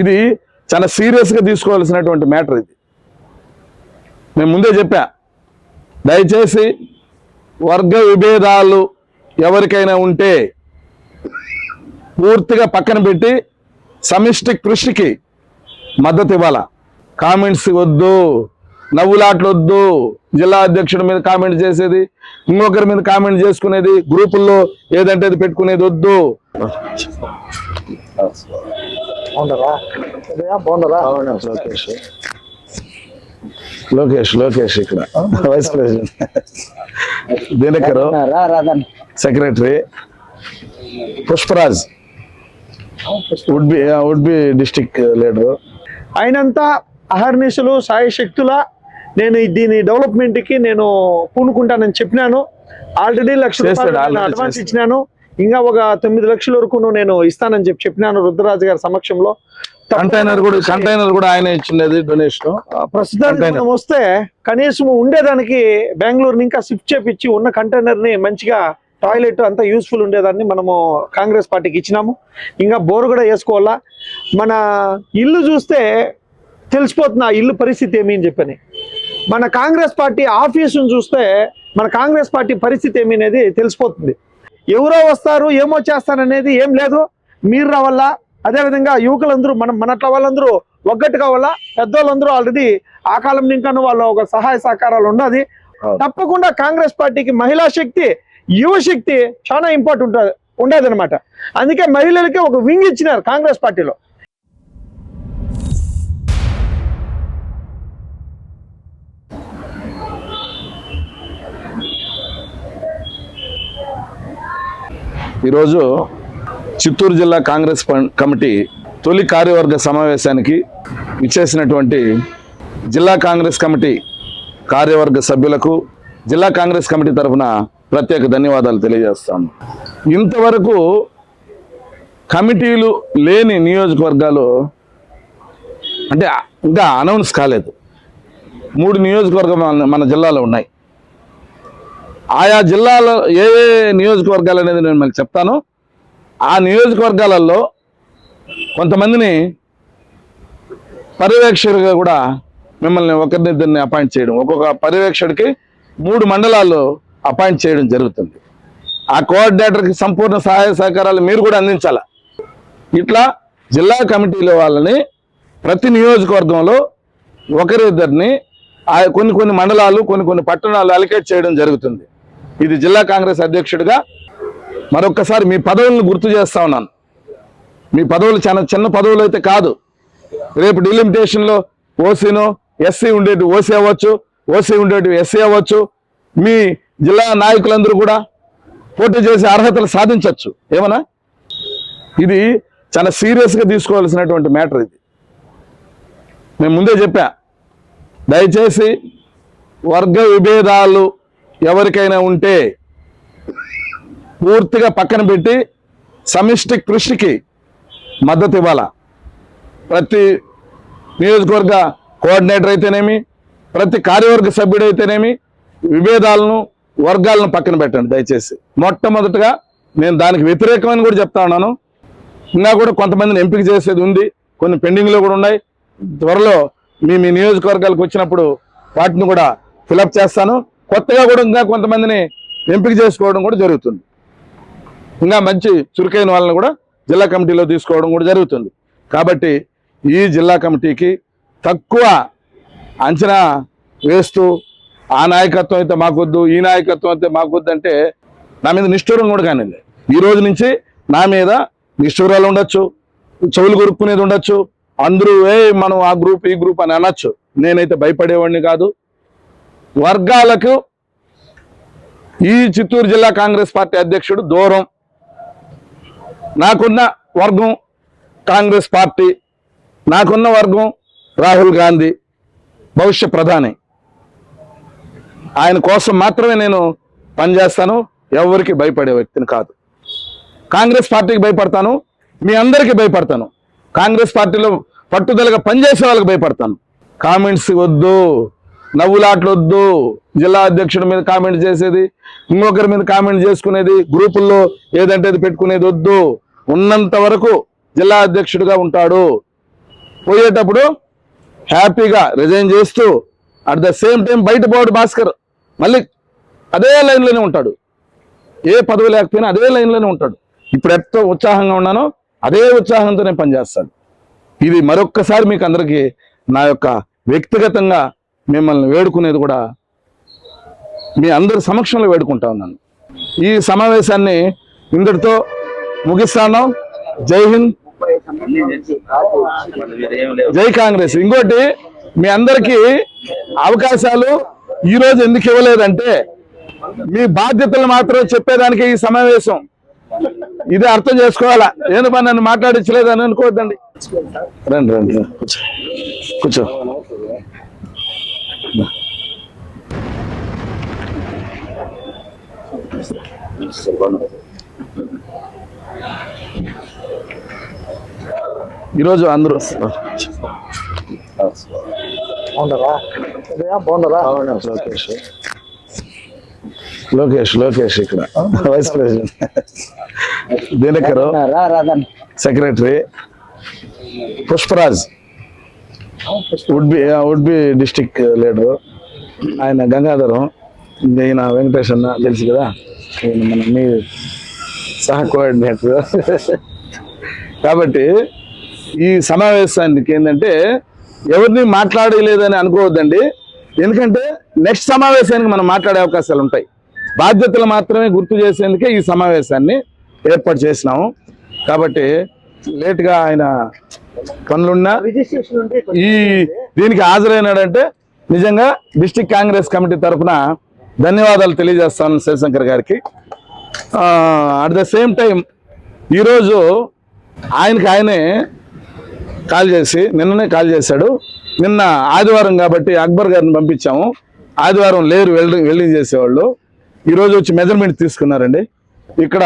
ఇది చాలా సీరియస్గా తీసుకోవాల్సినటువంటి మ్యాటర్ ఇది. నేను ముందే చెప్పా దయచేసి వర్గ విభేదాలు ఎవరికైనా ఉంటే పూర్తిగా పక్కన పెట్టి సమిష్టి కృషికి మద్దతు ఇవ్వాల? కామెంట్స్ వద్దు నవ్వులాట్లు వద్దు జిల్లా అధ్యక్షుడి మీద కామెంట్ చేసేది ఇంకొకరి మీద కామెంట్ చేసుకునేది గ్రూపుల్లో ఏదంటే అది పెట్టుకునేది వద్దు. బాగుండరా బాగుండరా లోకేష్. లోకేష్ ఇక్కడ. Vice president Dinakar secretary Pushparaj. Would be would be district leader ఆయనంతా అహర్నిశలు సాయి శక్తుల నేను దీని డెవలప్మెంట్కి నేను పూనుకుంటానని చెప్పినాను. ఆల్రెడీ లక్ష రూపాయలు అడ్వాన్స్. ఇచ్చినాను. ఇంకా ఒక తొమ్మిది లక్షల వరకు నేను ఇస్తానని చెప్పి చెప్పినాను రుద్రరాజు గారి సమక్షంలో. కంటైనర్ కూడా కంటైనర్ కూడా ఆయన ఇచ్చినది డొనేషన్. ప్రస్తుతానికి వస్తే కనీసం ఉండేదానికి బెంగళూరుని ఇంకా షిఫ్ట్ చేపించి ఉన్న కంటైనర్ని మంచిగా టాయిలెట్ అంతా యూస్ఫుల్ ఉండేదాన్ని మనము కాంగ్రెస్ పార్టీకి ఇచ్చినాము. ఇంకా బోర్ కూడా వేసుకోవాలా? మన ఇల్లు చూస్తే తెలిసిపోతుంది ఆ ఇల్లు పరిస్థితి ఏమి అని చెప్పని. మన కాంగ్రెస్ పార్టీ ఆఫీసును చూస్తే మన కాంగ్రెస్ పార్టీ పరిస్థితి ఏమి అనేది తెలిసిపోతుంది. ఎవరో వస్తారు ఏమో చేస్తారనేది ఏం లేదు. మీరు రావాలా? అదేవిధంగా యువకులందరూ మనం మనట్ల వాళ్ళందరూ ఒగ్గట్టు కావాలా? పెద్దోళ్ళందరూ ఆల్రెడీ ఆ కాలం నింకాను వాళ్ళ ఒక సహాయ సహకారాలు ఉన్నది. తప్పకుండా కాంగ్రెస్ పార్టీకి మహిళా శక్తి యువ శక్తి చాలా ఇంపార్టెంట్ ఉంటుంది ఉండేది అనమాట అందుకే మహిళలకి ఒక వింగ్ ఇచ్చినారు కాంగ్రెస్ పార్టీలో. ఈరోజు చిత్తూరు జిల్లా కాంగ్రెస్ పం- కమిటీ తొలి కార్యవర్గ సమావేశానికి ఇచ్చేసినటువంటి జిల్లా కాంగ్రెస్ కమిటీ కార్యవర్గ సభ్యులకు జిల్లా కాంగ్రెస్ కమిటీ తరఫున ప్రత్యేక ధన్యవాదాలు తెలియజేస్తాను ఇంతవరకు కమిటీలు లేని నియోజకవర్గాలు అంటే ఇంకా అనౌన్స్ కాలేదు. మూడు నియోజకవర్గం మన- మన జిల్లాలో ఉన్నాయి. ఆయా జిల్లాలో ఏ ఏ నియోజకవర్గాలు అనేది నేను మళ్ళీ చెప్తాను. ఆ నియోజకవర్గాలలో కొంతమందిని పర్యవేక్షకుడిగా కూడా మిమ్మల్ని ఒకరినిద్దరిని అపాయింట్ చేయడం ఒక్కొక్క పర్యవేక్షకుడికి మూడు మండలాల్లో అపాయింట్ చేయడం జరుగుతుంది. ఆ కోఆర్డినేటర్కి సంపూర్ణ సహాయ సహకారాలు మీరు కూడా అందించాలి? ఇట్లా జిల్లా కమిటీల వాళ్ళని ప్రతి నియోజకవర్గంలో ఒకరిద్దరిని ఆ కొన్ని కొన్ని మండలాలు కొన్ని కొన్ని పట్టణాలు అలికేట్ చేయడం జరుగుతుంది. ఇది జిల్లా కాంగ్రెస్ అధ్యక్షుడిగా మరొక్కసారి మీ పదవులను గుర్తు చేస్తా ఉన్నాను. మీ పదవులు చాలా చిన్న పదవులు అయితే కాదు. రేపు డిలిమిటేషన్లో ఓసీను ఎస్సీ ఉండేటి ఓసీ అవ్వచ్చు ఓసీ ఉండేటి ఎస్సీ అవ్వచ్చు. మీ జిల్లా నాయకులందరూ కూడా పోటీ చేసే అర్హతలు సాధించవచ్చు. ఏమన్నా? ఇది చాలా సీరియస్గా తీసుకోవాల్సినటువంటి మ్యాటర్ ఇది. నేను ముందే చెప్పా. దయచేసి వర్గ విభేదాలు ఎవరికైనా ఉంటే పూర్తిగా పక్కన పెట్టి సమిష్టి కృషికి మద్దతు ఇవ్వాల? ప్రతి నియోజకవర్గ కోఆర్డినేటర్ అయితేనేమి ప్రతి కార్యవర్గ సభ్యుడైతేనేమి విభేదాలను వర్గాలను పక్కన పెట్టండి దయచేసి. మొట్టమొదటగా నేను దానికి వ్యతిరేకమని కూడా చెప్తా ఉన్నాను. ఇంకా కూడా కొంతమందిని ఎంపిక చేసేది ఉంది కొన్ని పెండింగ్లో కూడా ఉన్నాయి. త్వరలో మీ మీ నియోజకవర్గాలకు వచ్చినప్పుడు వాటిని కూడా ఫిలప్ చేస్తాను. కొత్తగా కూడా ఇంకా కొంతమందిని ఎంపిక చేసుకోవడం కూడా జరుగుతుంది. ఇంకా మంచి చురుకైన వాళ్ళని కూడా జిల్లా కమిటీలో తీసుకోవడం కూడా జరుగుతుంది. కాబట్టి ఈ జిల్లా కమిటీకి తక్కువ అంచనా వేస్తూ ఆ నాయకత్వం అయితే మాకొద్దు ఈ నాయకత్వం అయితే మాకొద్దు అంటే నా మీద నిష్ఠూరం కూడా కానివ్వండి. ఈ రోజు నుంచి నా మీద నిష్ఠూరాలు ఉండొచ్చు చెవులు కొరుక్కునేది ఉండొచ్చు అందరూ ఏ మనం ఆ గ్రూప్ ఈ గ్రూప్ అని అనొచ్చు. నేనైతే భయపడేవాడిని కాదు. వర్గాలకు ఈ చిత్తూరు జిల్లా కాంగ్రెస్ పార్టీ అధ్యక్షుడు దూరం. నాకున్న వర్గం కాంగ్రెస్ పార్టీ నాకున్న వర్గం రాహుల్ గాంధీ భవిష్య ప్రధాని. ఆయన కోసం మాత్రమే నేను పనిచేస్తాను ఎవరికి భయపడే వ్యక్తిని కాదు. కాంగ్రెస్ పార్టీకి భయపడతాను మీ అందరికీ భయపడతాను. కాంగ్రెస్ పార్టీలో పట్టుదలగా పనిచేసే వాళ్ళకి భయపడతాను. కామెంట్స్ వద్దు. నవ్వులాట్లు వద్దు జిల్లా అధ్యక్షుడి మీద కామెంట్ చేసేది ఇంకొకరి మీద కామెంట్ చేసుకునేది గ్రూపుల్లో ఏదంటే అది పెట్టుకునేది వద్దు. ఉన్నంత వరకు జిల్లా అధ్యక్షుడిగా ఉంటాడు. పోయేటప్పుడు హ్యాపీగా రిజైన్ చేస్తూ అట్ ద సేమ్ టైం బయట పోడు భాస్కర్. మళ్ళీ అదే లైన్లోనే ఉంటాడు. ఏ పదవి లేకపోయినా అదే లైన్లోనే ఉంటాడు. ఇప్పుడు ఎంత ఉత్సాహంగా ఉన్నానో అదే ఉత్సాహంతోనే పనిచేస్తాడు. ఇది మరొక్కసారి మీకు అందరికీ నా యొక్క వ్యక్తిగతంగా మిమ్మల్ని వేడుకునేది కూడా మీ అందరి సమక్షంలో వేడుకుంటా ఉన్నాను. ఈ సమావేశాన్ని ఇంతటితో ముగిస్తాను. జై హింద్. జై కాంగ్రెస్. ఇంకోటి మీ అందరికీ అవకాశాలు ఈ రోజు ఎందుకు ఇవ్వలేదంటే మీ బాధ్యతలు మాత్రం చెప్పేదానికి ఈ సమావేశం. ఇది అర్థం చేసుకోవాలా? నేను నన్ను మాట్లాడించలేదని అనుకోవద్దండి. రండి రండి రండి. కూర్చో. కూర్చో. ఈరోజు అందరూ లోకేష్. లోకేష్ లోకేష్ ఇక్కడ. Vice president Dinakar secretary Pushparaj. Would be would be district leader ఆయన గంగాధరం. ఈయన వెంకటేష్ అన్న తెలుసు కదా? ఈయన మన మీ సహ కోఆర్డినేటర్. కాబట్టి ఈ సమావేశానికి ఏంటంటే ఎవరిని మాట్లాడలేదని అనుకోవద్దండి. ఎందుకంటే నెక్స్ట్ సమావేశానికి మనం మాట్లాడే అవకాశాలు ఉంటాయి. బాధ్యతలు మాత్రమే గుర్తు చేసేందుకే ఈ సమావేశాన్ని ఏర్పాటు చేసినాము. కాబట్టి లేట్గా ఆయన పనులున్నా ఈ దీనికి హాజరైనాడంటే నిజంగా డిస్టిక్ కాంగ్రెస్ కమిటీ తరఫున ధన్యవాదాలు తెలియజేస్తాను శివశంకర్ గారికి. అట్ ద సేమ్ టైం ఈరోజు ఆయనకి ఆయనే కాల్ చేసి నిన్ననే కాల్ చేశాడు. నిన్న ఆదివారం కాబట్టి అక్బర్ గారిని పంపించాము. ఆదివారం లేరు వెల్డింగ్ వెల్డింగ్ చేసేవాళ్ళు. ఈరోజు వచ్చి మెజర్మెంట్ తీసుకున్నారండి. ఇక్కడ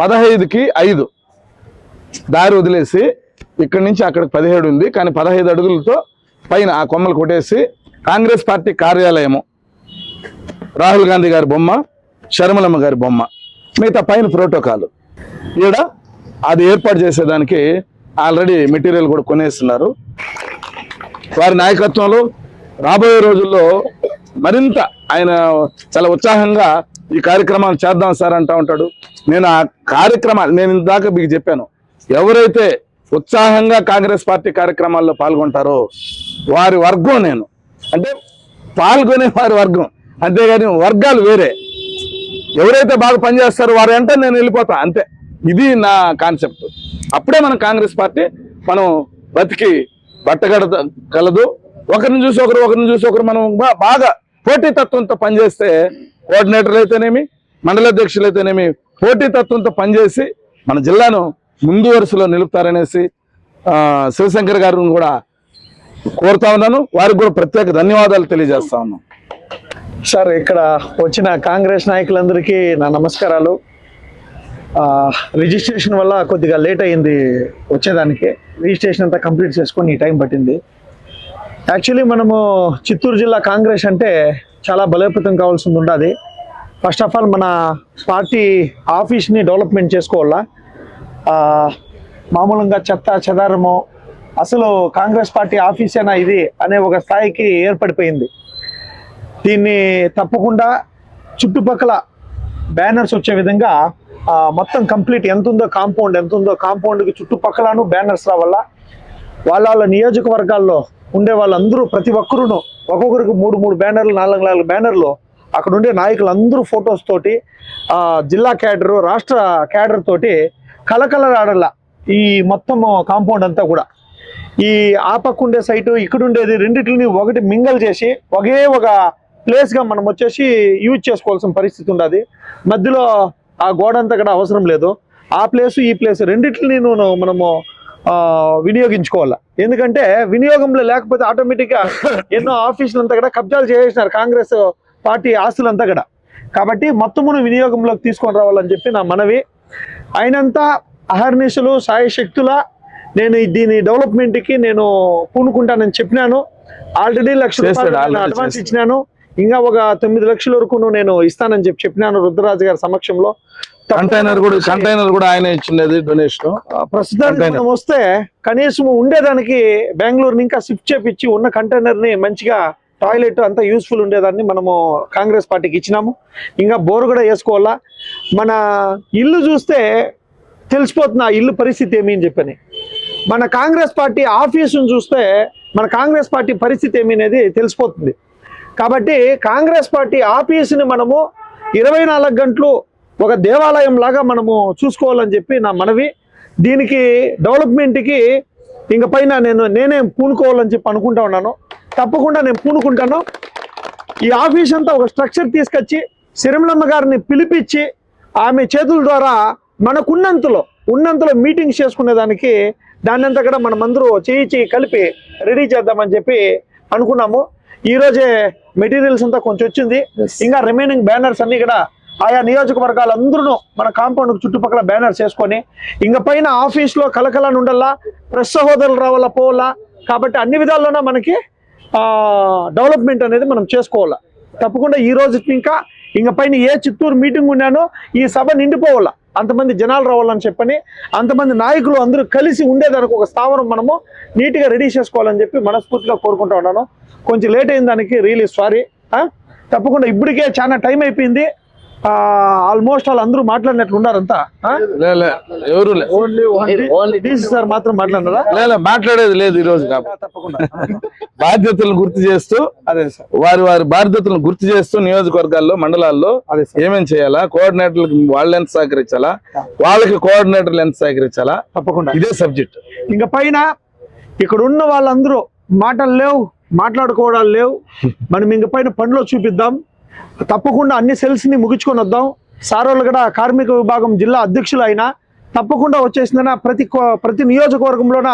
పదహైదుకి ఐదు. దారి వదిలేసి ఇక్కడి నుంచి అక్కడికి పదిహేడు ఉంది. కానీ పదహైదు అడుగులతో పైన ఆ కొమ్మలు కొట్టేసి కాంగ్రెస్ పార్టీ కార్యాలయము రాహుల్ గాంధీ గారి బొమ్మ శర్మలమ్మ గారి బొమ్మ. మిగతా పైన ప్రోటోకాల్. ఈడ అది ఏర్పాటు చేసేదానికి ఆల్రెడీ మెటీరియల్ కూడా కొనేస్తున్నారు. వారి నాయకత్వంలో రాబోయే రోజుల్లో మరింత ఆయన చాలా ఉత్సాహంగా ఈ కార్యక్రమాలు చేద్దాం సార్ అంటా ఉంటాడు. నేను ఆ కార్యక్రమాలు నేను ఇందాక మీకు చెప్పాను. ఎవరైతే ఉత్సాహంగా కాంగ్రెస్ పార్టీ కార్యక్రమాల్లో పాల్గొంటారో వారి వర్గం నేను. అంటే పాల్గొనే వారి వర్గం. అంతేగాని వర్గాలు వేరే. ఎవరైతే బాగా పనిచేస్తారో వారు వెంట నేను వెళ్ళిపోతా అంతే. ఇది నా కాన్సెప్ట్. అప్పుడే మన కాంగ్రెస్ పార్టీ మనం బతికి బట్టగడ కలదు ఒకరిని చూసి ఒకరు ఒకరిని చూసి ఒకరు మనం బాగా పోటీతత్వంతో పనిచేస్తే కోఆర్డినేటర్లు అయితేనేమి మండల అధ్యక్షులు అయితేనేమి పోటీతత్వంతో పనిచేసి మన జిల్లాను ముందు వరుసలో నిలుపుతారనేసి శివశంకర్ గారిని కూడా కోరుతా ఉన్నాను. వారికి కూడా ప్రత్యేక ధన్యవాదాలు తెలియజేస్తా ఉన్నాను. సార్ ఇక్కడ వచ్చిన కాంగ్రెస్ నాయకులందరికీ నా నమస్కారాలు. రిజిస్ట్రేషన్ వల్ల కొద్దిగా లేట్ అయింది వచ్చేదానికి. రిజిస్ట్రేషన్ అంతా కంప్లీట్ చేసుకొని ఈ టైం పట్టింది. యాక్చువల్లీ మనము చిత్తూరు జిల్లా కాంగ్రెస్ అంటే చాలా బలోపేతం కావాల్సింది ఉండాలి. ఫస్ట్ ఆఫ్ ఆల్ మన పార్టీ ఆఫీస్ని డెవలప్మెంట్ చేసుకోవాలా? మామూలుగా చెత్త చెదారము అసలు కాంగ్రెస్ పార్టీ ఆఫీసేనా ఇది అనే ఒక స్థాయికి ఏర్పడిపోయింది. దీన్ని తప్పకుండా చుట్టుపక్కల బ్యానర్స్ వచ్చే విధంగా మొత్తం కంప్లీట్ ఎంత ఉందో కాంపౌండ్ ఎంత ఉందో కాంపౌండ్కి చుట్టుపక్కలను బ్యానర్స్ రావాల వాళ్ళ వాళ్ళ నియోజకవర్గాల్లో ఉండే వాళ్ళందరూ ప్రతి ఒక్కరును ఒక్కొక్కరికి మూడు మూడు బ్యానర్లు నాలుగు నాలుగు బ్యానర్లు అక్కడ ఉండే నాయకులందరూ ఫొటోస్ తోటి జిల్లా క్యాడరు రాష్ట్ర క్యాడర్ తోటి కలకలరాడల ఈ మొత్తం కాంపౌండ్ అంతా కూడా. ఈ ఆ పక్క ఉండే సైటు ఇక్కడ ఉండేది రెండిటిని ఒకటి మింగల్ చేసి ఒకే ఒక ప్లేస్గా మనం వచ్చేసి యూజ్ చేసుకోవాల్సిన పరిస్థితి ఉండదు. మధ్యలో ఆ గోడ అంతా కూడా అవసరం లేదు. ఆ ప్లేస్ ఈ ప్లేస్ రెండిటిని నేను మనము వినియోగించుకోవాలి? ఎందుకంటే వినియోగంలో లేకపోతే ఆటోమేటిక్గా ఎన్నో ఆఫీసులు అంతా కూడా కబ్జాలు చేసేసినారు కాంగ్రెస్ పార్టీ ఆస్తులంతా కూడా. కాబట్టి మొత్తమును వినియోగంలోకి తీసుకొని రావాలని చెప్పి నా మనవి. అయినంత అహర్నిశలు సాయ శక్తుల నేను దీని డెవలప్మెంట్కి నేను పూనుకుంటానని చెప్పినాను. Already lakh advance. ఇచ్చినాను. ఇంకా ఒక తొమ్మిది లక్షల వరకు నేను ఇస్తానని చెప్పి చెప్పినాను రుద్రరాజు గారి సమక్షంలో. కంటైనర్ కూడా కంటైనర్ కూడా ఆయన ఇచ్చినది డొనేషన్ ప్రస్తుతానికి. మనం వస్తే కనీసం ఉండేదానికి బెంగళూరుని ఇంకా షిఫ్ట్ చేపించి ఉన్న కంటైనర్ని మంచిగా టాయిలెట్ అంతా యూస్ఫుల్ ఉండేదాన్ని మనము కాంగ్రెస్ పార్టీకి ఇచ్చినాము. ఇంకా బోరు కూడా వేసుకోవాలా? మన ఇల్లు చూస్తే తెలిసిపోతుంది ఆ ఇల్లు పరిస్థితి ఏమి అని చెప్పని. మన కాంగ్రెస్ పార్టీ ఆఫీసును చూస్తే మన కాంగ్రెస్ పార్టీ పరిస్థితి ఏమి అనేది తెలిసిపోతుంది. కాబట్టి కాంగ్రెస్ పార్టీ ఆఫీసుని మనము ఇరవై నాలుగు గంటలు ఒక దేవాలయం లాగా మనము చూసుకోవాలని చెప్పి నా మనవి. దీనికి డెవలప్మెంట్కి ఇంక పైన నేను నేనేం పూనుకోవాలని చెప్పి అనుకుంటా ఉన్నాను. తప్పకుండా నేను పూనుకుంటాను. ఈ ఆఫీస్ అంతా ఒక స్ట్రక్చర్ తీసుకొచ్చి సిరిమలమ్మ గారిని పిలిపించి ఆమె చేతుల ద్వారా మనకున్నంతలో ఉన్నంతలో మీటింగ్స్ చేసుకునేదానికి దాన్ని అంతా కూడా మనమందరూ చేయి చేయి కలిపి రెడీ చేద్దామని చెప్పి అనుకున్నాము. ఈ రోజే మెటీరియల్స్ అంతా కొంచెం వచ్చింది. ఇంకా రిమైనింగ్ బ్యానర్స్ అన్ని కూడా ఆయా నియోజకవర్గాలు అందరూ మన కాంపౌండ్ చుట్టుపక్కల బ్యానర్స్ వేసుకొని ఇంక పైన ఆఫీస్లో కలకలని ఉండల్లా ప్రెస్ సహోదరులు రావాలా పోవాలా కాబట్టి అన్ని విధాల్లోనే మనకి డెవలప్మెంట్ అనేది మనం చేసుకోవాలా. తప్పకుండా ఈ రోజు ఇంకా ఇంక పైన ఏ చిత్తూరు మీటింగ్ ఉన్నానో ఈ సభ నిండిపోవాలా. అంతమంది జనాలు రావాలని చెప్పని అంతమంది నాయకులు అందరూ కలిసి ఉండేదానికి ఒక స్థావరం మనము నీట్గా రెడీ చేసుకోవాలని చెప్పి మనస్ఫూర్తిగా కోరుకుంటా ఉన్నాను. కొంచెం లేట్ అయిన దానికి రియలీ సారీ. తప్పకుండా ఇప్పటికే చాలా టైం అయిపోయింది. ఆల్మోస్ట్ వాళ్ళు అందరూ మాట్లాడినట్లు ఉన్నారంతా ఎవరు డీసీ సార్ మాత్రం మాట్లాడినారా? మాట్లాడేది లేదు ఈ రోజు కాబట్టి తప్పకుండా. బాధ్యతలను గుర్తు చేస్తూ అదే సార్. వారి వారి బాధ్యతలను గుర్తు చేస్తూ నియోజకవర్గాల్లో మండలాల్లో ఏమేం చేయాలా కోఆర్డినేటర్లకు వాళ్ళు ఎంత సహకరించాలా వాళ్ళకి కోఆర్డినేటర్లు ఎంత సహకరించాలా తప్పకుండా. ఇదే సబ్జెక్ట్. ఇంకా పైన ఇక్కడ ఉన్న వాళ్ళందరూ మాటలు లేవు మాట్లాడుకోవడాలు లేవు. మనం ఇంక పైన పనిలో చూపిద్దాం. తప్పకుండా అన్ని సెల్స్ని ముగించుకొని వద్దాం. సార్ వాళ్ళు కూడా కార్మిక విభాగం జిల్లా అధ్యక్షులు అయినా తప్పకుండా వచ్చేసిందన ప్రతి ప్రతి నియోజకవర్గంలోన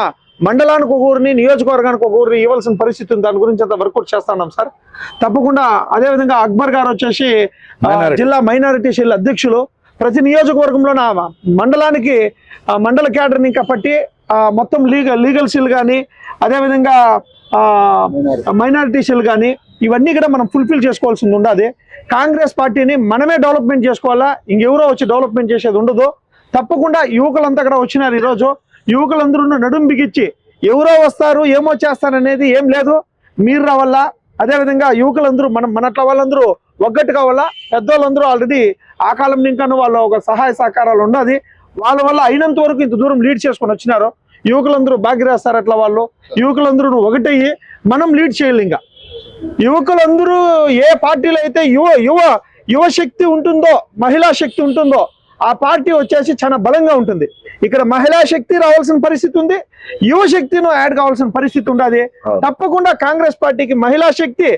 మండలానికి ఒక ఊరిని నియోజకవర్గానికి ఒక ఊరిని ఇవ్వాల్సిన పరిస్థితి ఉంది. దాని గురించి అంత వర్కౌట్ చేస్తున్నాం సార్. తప్పకుండా అదేవిధంగా అక్బర్ గారు వచ్చేసి. జిల్లా మైనారిటీ సెల్ అధ్యక్షులు. ప్రతి నియోజకవర్గంలోన మండలానికి మండల క్యాడర్ని ఇంకా పట్టి ఆ, మొత్తం లీగల్ లీగల్ సెల్ కానీ అదేవిధంగా మైనారిటీ. సెల్ కానీ ఇవన్నీ కూడా మనం ఫుల్ఫిల్ చేసుకోవాల్సింది ఉండదు. కాంగ్రెస్ పార్టీని మనమే డెవలప్మెంట్ చేసుకోవాలా? ఇంకెవరో వచ్చి డెవలప్మెంట్ చేసేది ఉండదు. తప్పకుండా యువకులంతా కూడా వచ్చినారు ఈరోజు. యువకులందరూ నడుం బిగిచ్చి ఎవరో వస్తారు ఏమో చేస్తారనేది ఏం లేదు. మీరు రావాలా? అదేవిధంగా యువకులందరూ మనం మనట్ల వాళ్ళందరూ ఒగ్గట్టు కావాలా? పెద్దోళ్ళందరూ ఆల్రెడీ ఆ కాలం నింకాను వాళ్ళ ఒక సహాయ సహకారాలు ఉన్నది వాళ్ళ వల్ల అయినంత వరకు ఇంత దూరం లీడ్ చేసుకొని వచ్చినారు. యువకులందరూ భాగ్యరాస్తారు అట్లా వాళ్ళు. యువకులందరూ ఒకటయ్యి. మనం లీడ్ చేయాలి ఇంకా. యువకులందరూ ఏ పార్టీలో అయితే యువ యువ యువ శక్తి ఉంటుందో మహిళా శక్తి ఉంటుందో ఆ పార్టీ వచ్చేసి చాలా బలంగా ఉంటుంది. ఇక్కడ మహిళా శక్తి రావాల్సిన పరిస్థితి ఉంది యువ శక్తిను యాడ్ కావాల్సిన పరిస్థితి ఉండదు. తప్పకుండా కాంగ్రెస్ పార్టీకి మహిళా శక్తి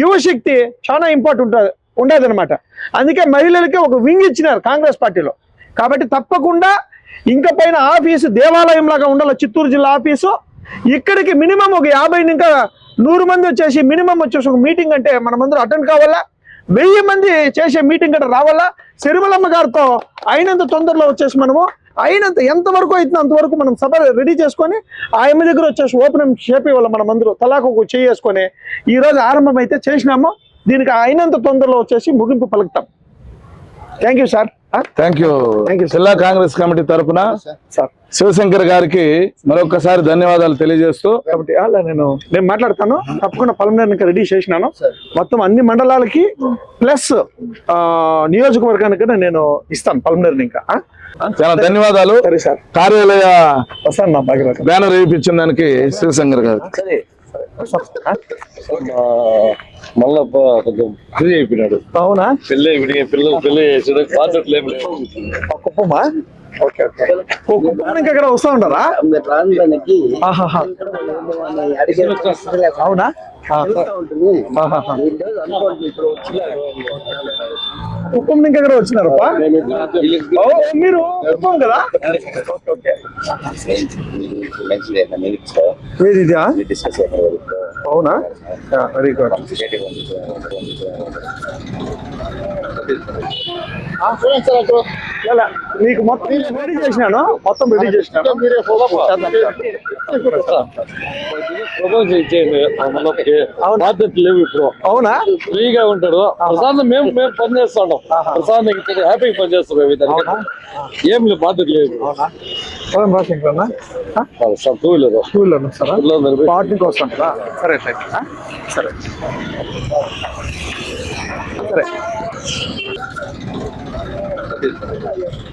యువ శక్తి చాలా ఇంపార్టెంట్ ఉండదు అనమాట అందుకే మహిళలకి ఒక వింగ్ ఇచ్చినారు కాంగ్రెస్ పార్టీలో. కాబట్టి తప్పకుండా ఇంకా పైన ఆఫీసు దేవాలయం లాగా ఉండాలి చిత్తూరు జిల్లా ఆఫీసు. ఇక్కడికి మినిమం ఒక యాభై ఇంకా నూరు మంది వచ్చేసి మినిమం వచ్చేసి ఒక మీటింగ్ అంటే మనమందరూ అటెండ్ కావాలా? వెయ్యి మంది చేసే మీటింగ్ అంటే రావాలా? సిరిమలమ్మ గారితో అయినంత తొందరలో వచ్చేసి మనము అయినంత ఎంతవరకు అయితే అంతవరకు మనం సభ రెడీ చేసుకొని ఆయమ్మ దగ్గర వచ్చేసి ఓపెన్ చేపి వాళ్ళ మనం అందరూ తలాకు చేసుకొని ఈరోజు ఆరంభం అయితే చేసినాము. దీనికి అయినంత తొందరలో వచ్చేసి ముగింపు పలుకుతాం. Thank you sir thank you Thank you, sir. జిల్లా కాంగ్రెస్ కమిటీ తరపున సార్ శివశంకర్ గారికి మరొకసారి ధన్యవాదాలు తెలియజేస్తూ కాబట్టి అలా నేను నేను మాట్లాడతాను. తప్పకుండా పలమనేరు ఇంకా రెడీ చేసినాను. మొత్తం అన్ని మండలాలకి ప్లస్ నియోజకవర్గానికి కూడా నేను ఇస్తాను పలమనేరుని ఇంకా. ఆ? చాలా ధన్యవాదాలు. సరే సార్. కార్యాలయ బ్యానర్ వేయించిన దానికి శివశంకర్ గారు. సరే. మళ్ళా కొంచెం ఫ్రీ అయిపోయినాడు. అవునా? పెళ్ళి అయిపోయి పిల్లలు పెళ్ళి చేసాడు. కాన్సెప్ట్ ఏం లేవు కుప్పమా కుప్పానికి అక్కడ వస్తా ఉంటారా అవునా? కుప్పం నుంచి ఎక్కడ వచ్చినారు మీరు కుప్పం కదా. ఏది ఇదా అవునా? వెరీ గుడ్ నీకు మొత్తం రెడీ చేసినాను. మొత్తం రెడీ చేసినాను. మనకి అవును. బాధ్యత లేవు ఇప్పుడు. అవునా? ఫ్రీగా ఉంటాడు. ప్రశాంతం మేము మేము పని చేస్తాం ప్రశాంతం హ్యాపీగా పని చేస్తాం ఏం లేదు బాధ్యత లేదు. Sir two wheeler. పార్టీకి వస్తుంటారా సరే యూ సరే సరే